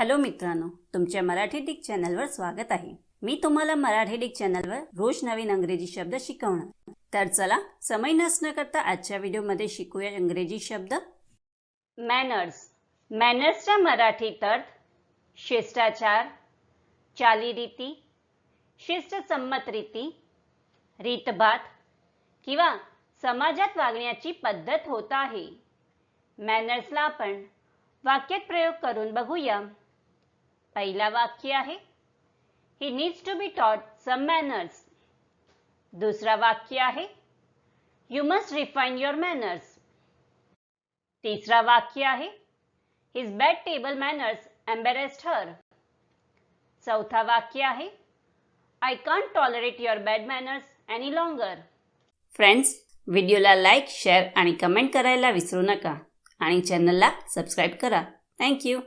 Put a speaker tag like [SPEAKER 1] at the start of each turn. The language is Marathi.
[SPEAKER 1] हॅलो मित्रांनो तुमच्या मराठी डिक चॅनलवर स्वागत आहे. मी तुम्हाला मराठी डिक चॅनलवर रोज नवीन अंग्रेजी शब्द शिकवणार. तर चला समय नसणं करता आजच्या व्हिडिओमध्ये शिकूया इंग्रजी शब्द. मॅनर्स मॅनर्सच्या मराठीत अर्थ शिष्टाचार चालीरीती शिस्तसंमत रीती रीतभात किंवा समाजात वागण्याची पद्धत होत आहे. मॅनर्सला आपण वाक्यात प्रयोग करून बघूया. पहिला वाक्य आहे. He needs to be taught some manners दुसरा वाक्य आहे. You must refine your manners तिसरा वाक्य आहे. His bad table manners embarrassed हर चौथा वाक्य आहे. I can't tolerate your bad manners any longer friends व्हिडिओला लाईक शेअर आणि कमेंट करायला विसरू नका. आणि चॅनलला सबस्क्राईब करा. थँक्यू